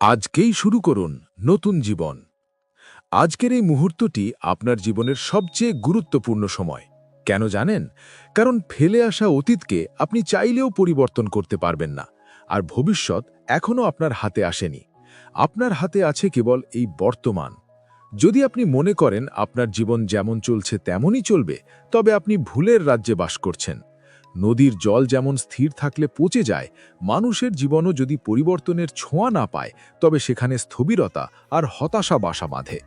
আজকেই শুরু করুন নতুন জীবন। আজকের এই মুহূর্তটি আপনার জীবনের সবচেয়ে গুরুত্বপূর্ণ সময়। কেন জানেন? কারণ ফেলে আসা অতীতকে আপনি চাইলেও পরিবর্তন করতে পারবেন না। আর ভবিষ্যৎ এখনও আপনার হাতে আসেনি। আপনার হাতে আছে কেবল এই বর্তমান। যদি আপনি মনে করেন আপনার জীবন যেমন চলছে তেমনই চলবে, তবে আপনি ভুলের রাজ্যে বাস করছেন। নদীর জল যেমন স্থির থাকলে পচে যায়, মানুষের জীবনও যদি পরিবর্তনের ছোঁয়া না পায়, তবে সেখানে স্থবিরতা আর হতাশা বাসা বাঁধে।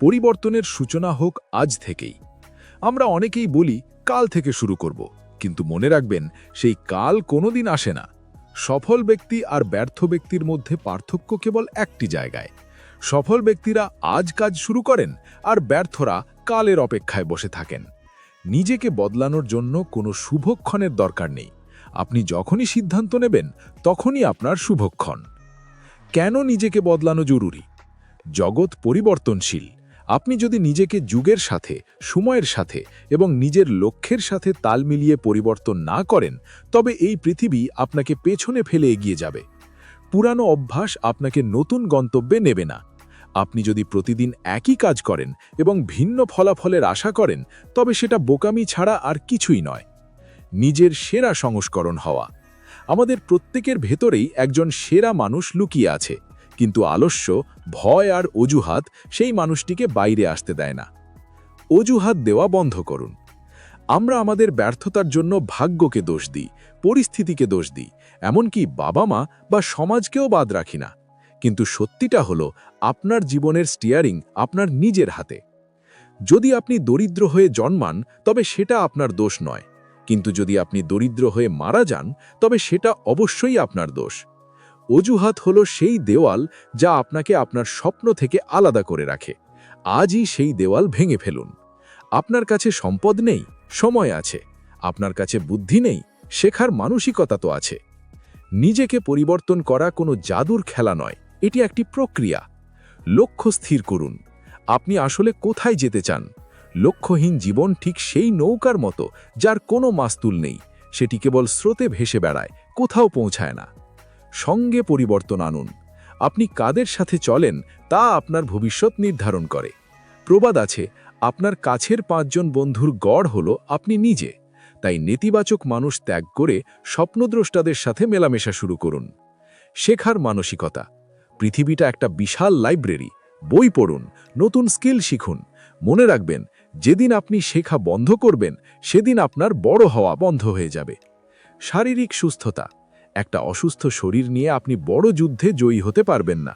পরিবর্তনের সূচনা হোক আজ থেকেই। আমরা অনেকেই বলি, কাল থেকে শুরু করব। কিন্তু মনে রাখবেন, সেই কাল কোনোদিন আসে না। সফল ব্যক্তি আর ব্যর্থ ব্যক্তির মধ্যে পার্থক্য কেবল একটি জায়গায়। সফল ব্যক্তিরা আজ কাজ শুরু করেন আর ব্যর্থরা কালের অপেক্ষায় বসে থাকেন। নিজেকে বদলানোর জন্য কোনো শুভক্ষণের দরকার নেই। আপনি যখনই সিদ্ধান্ত নেবেন, তখনই আপনার শুভক্ষণ। কেন নিজেকে বদলানো জরুরি? জগৎ পরিবর্তনশীল। আপনি যদি নিজেকে যুগের সাথে, সময়ের সাথে এবং নিজের লক্ষ্যের সাথে তাল মিলিয়ে পরিবর্তন না করেন, তবে এই পৃথিবী আপনাকে পেছনে ফেলে এগিয়ে যাবে। পুরানো অভ্যাস আপনাকে নতুন গন্তব্যে নেবে না। আপনি যদি প্রতিদিন একই কাজ করেন এবং ভিন্ন ফলাফলের আশা করেন, তবে সেটা বোকামি ছাড়া আর কিছুই নয়। নিজের সেরা সংস্করণ হওয়া। আমাদের প্রত্যেকের ভেতরেই একজন সেরা মানুষ লুকিয়ে আছে, কিন্তু আলস্য, ভয় আর অজুহাত সেই মানুষটিকে বাইরে আসতে দেয় না। অজুহাত দেওয়া বন্ধ করুন। আমরা আমাদের ব্যর্থতার জন্য ভাগ্যকে দোষ দিই, পরিস্থিতিকে দোষ দিই, এমনকি বাবা মা বা সমাজকেও বাদ রাখি না। কিন্তু সত্যিটা হলো, আপনার জীবনের স্টিয়ারিং আপনার নিজের হাতে। যদি আপনি দরিদ্র হয়ে জন্মান, তবে সেটা আপনার দোষ নয়। কিন্তু যদি আপনি দরিদ্র হয়ে মারা যান, তবে সেটা অবশ্যই আপনার দোষ। অজুহাত হলো সেই দেওয়াল যা আপনাকে আপনার স্বপ্ন থেকে আলাদা করে রাখে। আজই সেই দেওয়াল ভেঙে ফেলুন। আপনার কাছে সম্পদ নেই, সময় আছে। আপনার কাছে বুদ্ধি নেই, শেখার মানসিকতা তো আছে। নিজেকে পরিবর্তন করা কোনো জাদুর খেলা নয়। এটি একটি প্রক্রিয়া। লক্ষ্য স্থির করুন। আপনি আসলে কোথায় যেতে চান? লক্ষ্যহীন জীবন ঠিক সেই নৌকার মতো, যার কোনো মাস্তুল নেই। সেটি কেবল স্রোতে ভেসে বেড়ায়, কোথাও পৌঁছায় না। সঙ্গে পরিবর্তন আনুন। আপনি কাদের সাথে চলেন, তা আপনার ভবিষ্যৎ নির্ধারণ করে। প্রবাদ আছে, আপনার কাছের পাঁচজন বন্ধুর গড় হল আপনি নিজে। তাই নেতিবাচক মানুষ ত্যাগ করে স্বপ্নদ্রষ্টাদের সাথে মেলামেশা শুরু করুন। শেখার মানসিকতা। পৃথিবীটা একটা বিশাল লাইব্রেরি, বই পড়ুন, নতুন স্কিল শিখুন। মনে রাখবেন, যেদিন আপনি শেখা বন্ধ করবেন, সেদিন আপনার বড় হওয়া বন্ধ হয়ে যাবে। শারীরিক সুস্থতা, একটা অসুস্থ শরীর নিয়ে আপনি বড় যুদ্ধে জয়ী হতে পারবেন না।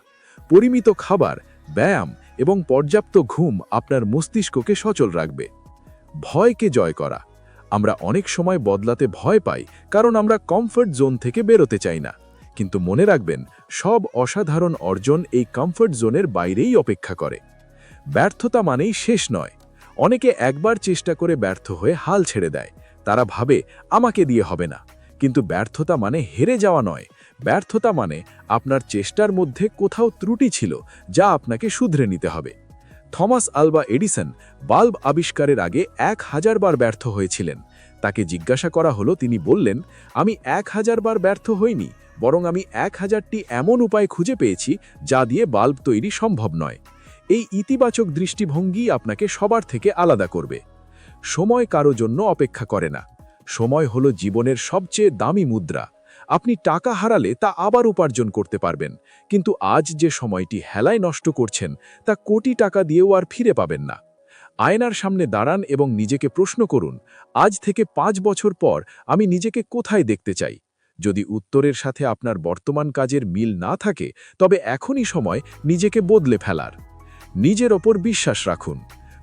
পরিমিত খাবার, ব্যায়াম এবং পর্যাপ্ত ঘুম আপনার মস্তিষ্ককে সচল রাখবে। ভয়কে জয় করা, আমরা অনেক সময় বদলাতে ভয় পাই, কারণ আমরা কমফর্ট জোন থেকে বেরোতে চাই না। কিন্তু মনে রাখবেন, সব অসাধারণ অর্জন এই কমফর্ট জোনের বাইরেই অপেক্ষা করে। ব্যর্থতা মানেই শেষ নয়। অনেকে একবার চেষ্টা করে ব্যর্থ হয়ে হাল ছেড়ে দেয়। তারা ভাবে, আমাকে দিয়ে হবে না। কিন্তু ব্যর্থতা মানে হেরে যাওয়া নয়। ব্যর্থতা মানে আপনার চেষ্টার মধ্যে কোথাও ত্রুটি ছিল, যা আপনাকে শুধরে নিতে হবে। থমাস আলবা এডিসন বাল্ব আবিষ্কারের আগে এক হাজার বার ব্যর্থ হয়েছিলেন। তাকে জিজ্ঞাসা করা হলো, তিনি বললেন, আমি এক হাজার বার ব্যর্থ হইনি। বরং আমি এক হাজারটি এমন উপায় খুঁজে পেয়েছি যা দিয়ে বাল্ব তৈরি সম্ভব নয়। এই ইতিবাচক দৃষ্টিভঙ্গি আপনাকে সবার থেকে আলাদা করবে। সময় কারও জন্য অপেক্ষা করে না। সময় হলো জীবনের সবচেয়ে দামি মুদ্রা। আপনি টাকা হারালে তা আবার উপার্জন করতে পারবেন, কিন্তু আজ যে সময়টি হেলায় নষ্ট করছেন, তা কোটি টাকা দিয়েও আর ফিরে পাবেন না। আয়নার সামনে দাঁড়ান এবং নিজেকে প্রশ্ন করুন, আজ থেকে পাঁচ বছর পর আমি নিজেকে কোথায় দেখতে চাই? যদি উত্তরের সাথে আপনার বর্তমান কাজের মিল না থাকে, তবে এখনই সময় নিজেকে বদলে ফেলার। নিজের ওপর বিশ্বাস রাখুন।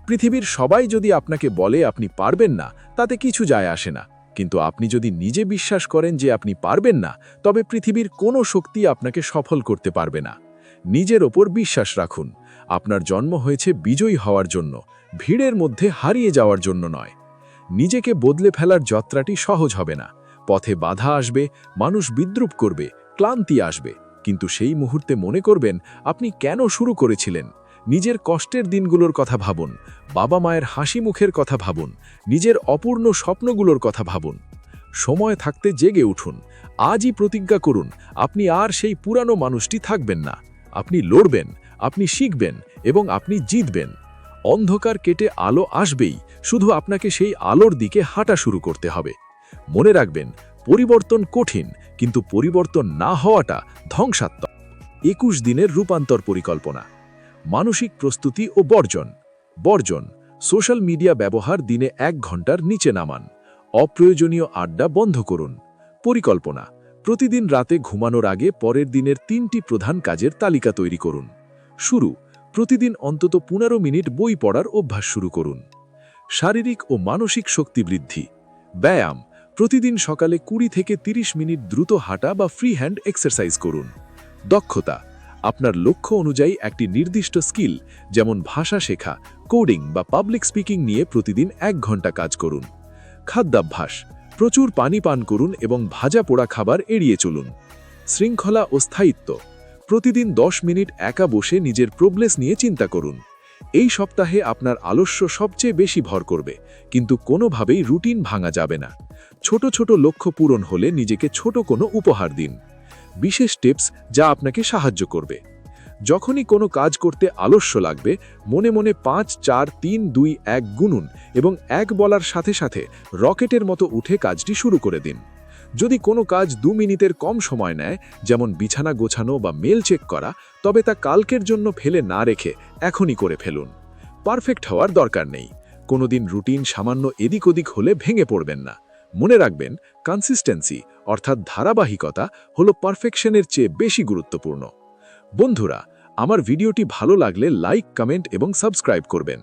পৃথিবীর সবাই যদি আপনাকে বলে আপনি পারবেন না, তাতে কিছু যায় আসে না। কিন্তু আপনি যদি নিজে বিশ্বাস করেন যে আপনি পারবেন না, তবে পৃথিবীর কোনো শক্তি আপনাকে সফল করতে পারবে না। নিজের ওপর বিশ্বাস রাখুন। আপনার জন্ম হয়েছে বিজয়ী হওয়ার জন্য, ভিড়ের মধ্যে হারিয়ে যাওয়ার জন্য নয়। নিজেকে বদলে ফেলার যাত্রাটি সহজ হবে না। পথে বাধা আসবে, মানুষ বিদ্রুপ করবে, ক্লান্তি আসবে। কিন্তু সেই মুহূর্তে মনে করবেন, আপনি কেন শুরু করেছিলেন? নিজের কষ্টের দিনগুলোর কথা ভাবুন, বাবা মায়ের হাসি মুখের কথা ভাবুন, নিজের অপূর্ণ স্বপ্নগুলোর কথা ভাবুন। সময় থাকতে জেগে উঠুন, আজই প্রতিজ্ঞা করুন, আপনি আর সেই পুরানো মানুষটি থাকবেন না। আপনি লড়বেন, আপনি শিখবেন এবং আপনি জিতবেন। অন্ধকার কেটে আলো আসবেই, শুধু আপনাকে সেই আলোর দিকে হাঁটা শুরু করতে হবে। মনে রাখবেন, পরিবর্তন কঠিন, কিন্তু পরিবর্তন না হওয়াটা ধ্বংসাত্মক। একুশ দিনের রূপান্তর পরিকল্পনা। মানসিক প্রস্তুতি ও বর্জন। বর্জন, সোশ্যাল মিডিয়া ব্যবহার দিনে এক ঘণ্টার নিচে নামান। অপ্রয়োজনীয় আড্ডা বন্ধ করুন। পরিকল্পনা, প্রতিদিন রাতে ঘুমানোর আগে পরের দিনের তিনটি প্রধান কাজের তালিকা তৈরি করুন। শুরু, প্রতিদিন অন্তত পনেরো মিনিট বই পড়ার অভ্যাস শুরু করুন। শারীরিক ও মানসিক শক্তি বৃদ্ধি। ব্যায়াম প্রতিদিন সকালে কুড়ি থেকে ৩০ মিনিট দ্রুত হাঁটা বা ফ্রি হ্যান্ড এক্সারসাইজ করুন। দক্ষতা, আপনার লক্ষ্য অনুযায়ী একটি নির্দিষ্ট স্কিল, যেমন ভাষা শেখা কোডিং বা পাবলিক স্পিকিং নিয়ে প্রতিদিন এক ঘণ্টা কাজ করুন। খাদ্যাভ্যাস, প্রচুর পানি পান করুন এবং ভাজা পোড়া খাবার এড়িয়ে চলুন। শৃঙ্খলা ও স্থায়িত্ব, প্রতিদিন দশ মিনিট একা বসে নিজের প্রবলেস নিয়ে চিন্তা করুন। এই সপ্তাহে আপনার আলস্য সবচেয়ে বেশি ভর করবে, কিন্তু কোনোভাবেই রুটিন ভাঙা যাবে না। ছোট ছোট লক্ষ্য পূরণ হলে নিজেকে ছোট কোনো উপহার দিন। বিশেষ টিপস যা আপনাকে সাহায্য করবে। যখনই কোনো কাজ করতে আলস্য লাগবে, মনে মনে পাঁচ, চার, তিন, দুই, এক গুনুন এবং এক বলার সাথে সাথে রকেটের মতো উঠে কাজটি শুরু করে দিন। যদি কোনো কাজ দু মিনিটের কম সময় নেয়, যেমন বিছানা গোছানো বা মেল চেক করা, তবে তা কালকের জন্য ফেলে না রেখে এখনই করে ফেলুন। পারফেক্ট হওয়ার দরকার নেই। কোনোদিন রুটিন সামান্য এদিক ওদিক হলে ভেঙে পড়বেন না। মনে রাখবেন কনসিস্টেন্সি অর্থাৎ ধারাবাহিকতা, হলো পারফেকশনের চেয়ে বেশি গুরুত্বপূর্ণ। বন্ধুরা, আমার ভিডিওটি ভালো লাগলে লাইক কমেন্ট এবং সাবস্ক্রাইব করবেন।